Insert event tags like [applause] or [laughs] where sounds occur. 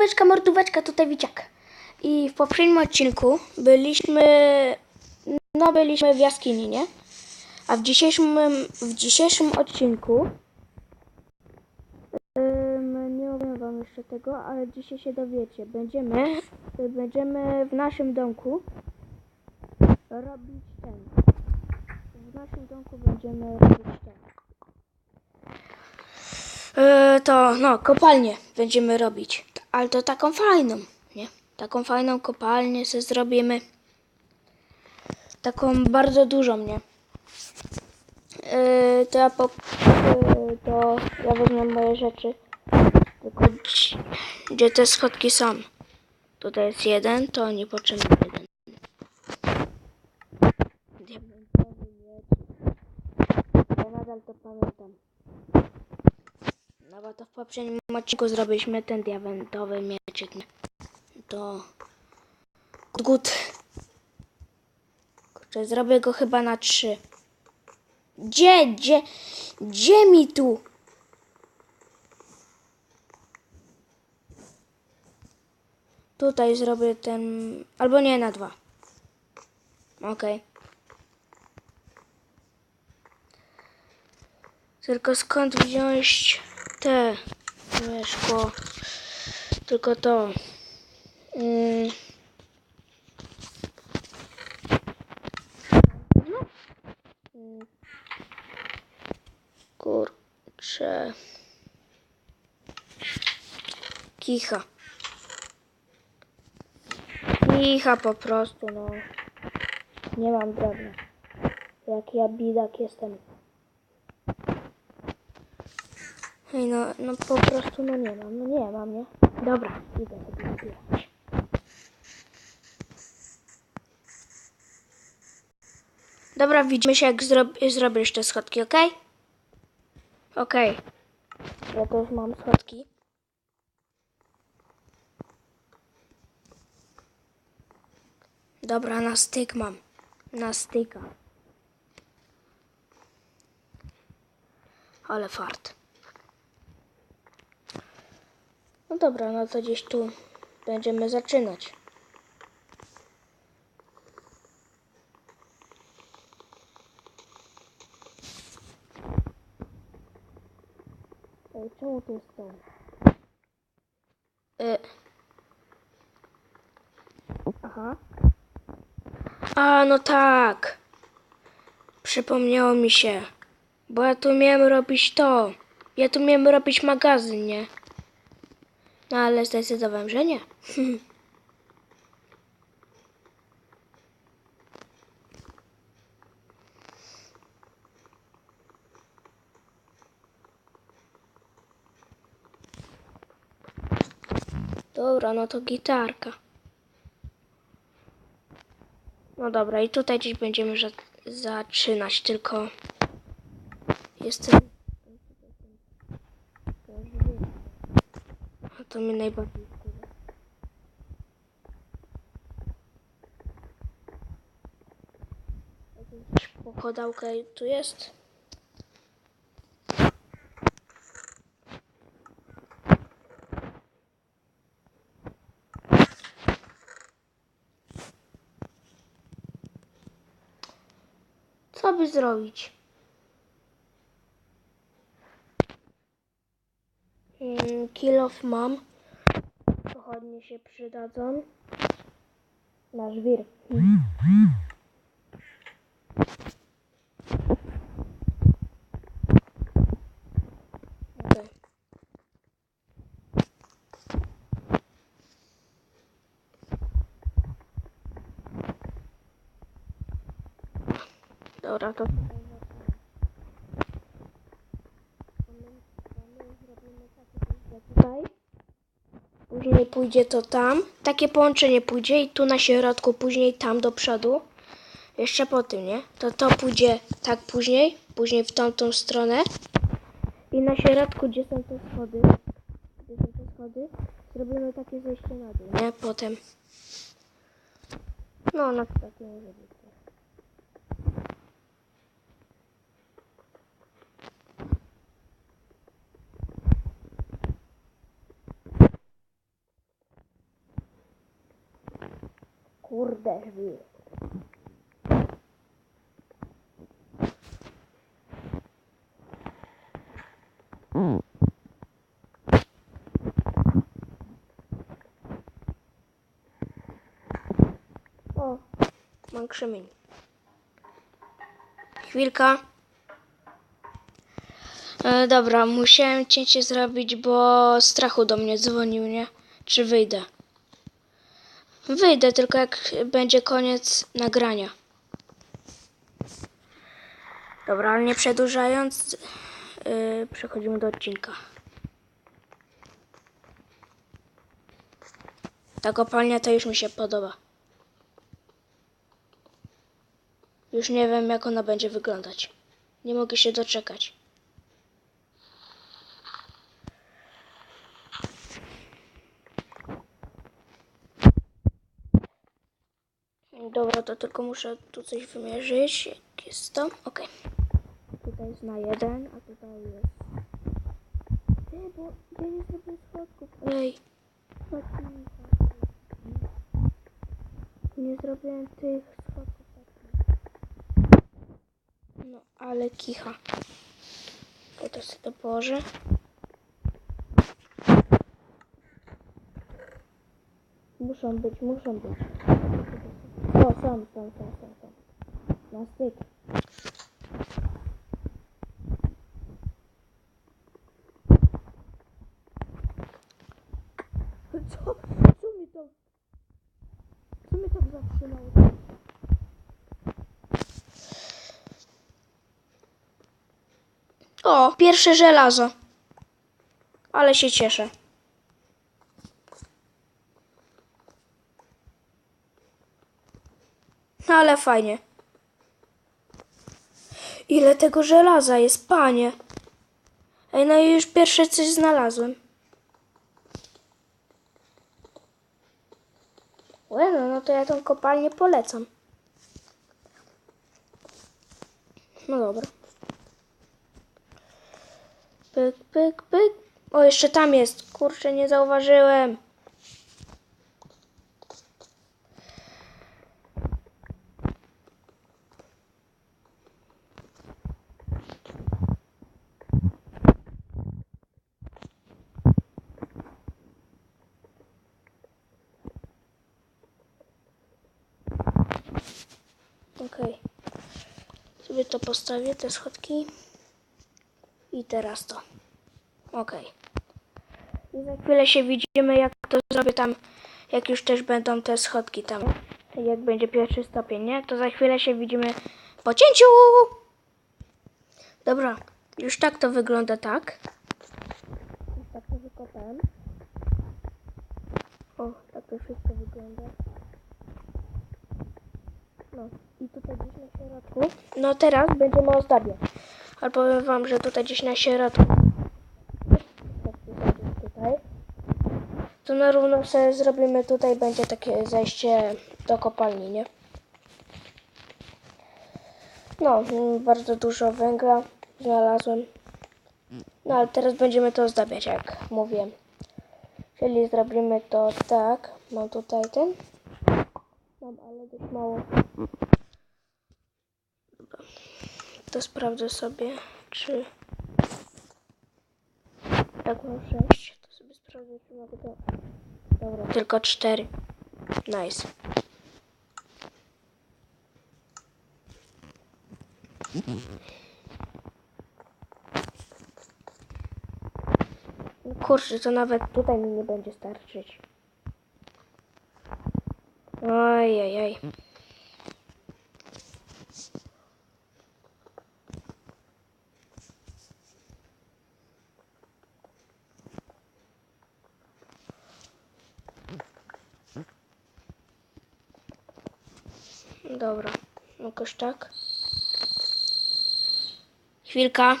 Mordóweczka, mordóweczka, tutaj Wiciak. I w poprzednim odcinku byliśmy, no byliśmy w jaskini, nie? A w dzisiejszym, w dzisiejszym odcinku, ym, nie powiem wam jeszcze tego, ale dzisiaj się dowiecie. Będziemy, będziemy w naszym domku robić ten. W naszym domku będziemy robić ten. E, to no, kopalnię będziemy robić. Ale to taką fajną, nie? Taką fajną kopalnię sobie zrobimy. Taką bardzo dużą, nie? E, to ja po, e, to ja wezmę moje rzeczy. Tylko gdzie- te schodki są? Tutaj jest jeden, to nie potrzebny jeden. Ja nadal to pamiętam. No bo to w poprzednim odcinku zrobiliśmy ten diamentowy mieczyk. To... Good. Kurczę, zrobię go chyba na trzy. Gdzie, gdzie, gdzie mi tu? Tutaj zrobię ten... Albo nie, na dwa. Okej. Tylko skąd wziąć te moje szkło? Tylko to. Mm. No. Kurczę. Kicha. Kicha po prostu, no. Nie mam drewna. Jak ja bidak jestem. Ej, no, no po prostu, no nie mam, no nie mam, nie? Dobra, idę sobie zbierać. Dobra, widzimy się jak zrob zrobisz te schodki, ok? Okej. Ja to już mam schodki. Dobra, na styk mam. Na styka. Ale fart. No dobra, no to gdzieś tu będziemy zaczynać. Ej, czemu tu jest to? Y Aha. A, no tak. Przypomniało mi się. Bo ja tu miałem robić to. Ja tu miałem robić magazyn, nie? No ale zdecydowałem, że nie. [laughs] Dobra, no to gitarka. No dobra, i tutaj gdzieś będziemy za- zaczynać, tylko jestem... A to mnie najbardziej wkurza. Pochodałka tu jest. Co by zrobić? Kill of mam. Pochodnie się przydadzą. Na żwir. Dobra, to tutaj. Później pójdzie to tam. Takie połączenie pójdzie i tu na środku, później tam do przodu. Jeszcze po tym, nie? To to pójdzie tak później, później w tamtą stronę. I na środku, gdzie są te schody, gdzie są te schody, zrobimy takie zejście na dół, nie? Potem. No, na przykład nie może być. Kurde, drzwi. O, mam krzemień. Chwilka. E, dobra, musiałem cięcie zrobić, bo strachu do mnie dzwonił, nie? Czy wyjdę? Wyjdę tylko jak będzie koniec nagrania. Dobra, ale nie przedłużając, yy, przechodzimy do odcinka. Ta kopalnia to już mi się podoba. Już nie wiem, jak ona będzie wyglądać. Nie mogę się doczekać. Dobra, to tylko muszę tu coś wymierzyć. Jak jest to? Okej. Tutaj jest na jeden, a tutaj jest... Ty, bo ja nie zrobię schodków. Ej. Nie zrobiłem tych schodków. No, ale kicha. To to sobie to położę. Muszą być, muszą być. Są, są, są, są, są. Na styk. Co? Co mi to... Co mi tak zatrzymało? O, pierwsze żelazo. Ale się cieszę. No ale fajnie. Ile tego żelaza jest, panie? Ej, no i już pierwsze coś znalazłem. Bueno, no to ja tą kopalnię polecam. No dobra. Pyk, pyk, pyk. O, jeszcze tam jest. Kurczę, nie zauważyłem. Okej. Sobie to postawię, te schodki. I teraz to. Okej. I za chwilę się widzimy, jak to zrobię tam, jak już też będą te schodki tam. Jak będzie pierwszy stopień, nie? To za chwilę się widzimy po cięciu! Dobra, już tak to wygląda, tak? Już tak to wykopałem. O, tak to wszystko wygląda. No i tutaj gdzieś na środku. No teraz będziemy ozdabiać. Ale powiem wam, że tutaj gdzieś na środku. Tutaj. To na równo sobie zrobimy tutaj będzie takie zejście do kopalni, nie? No, bardzo dużo węgla znalazłem. No ale teraz będziemy to ozdabiać, jak mówiłem. Czyli zrobimy to tak. Mam tutaj ten. Mam, ale dość mało. To sprawdzę sobie, czy... Jak mam 6, to sobie sprawdzę, czy mogę to... Dobra, tylko 4. Nice. No Kurczę, to nawet tutaj mi nie będzie starczyć. Oj, oj, oj. Dobra, jakoś tak. Chwilka.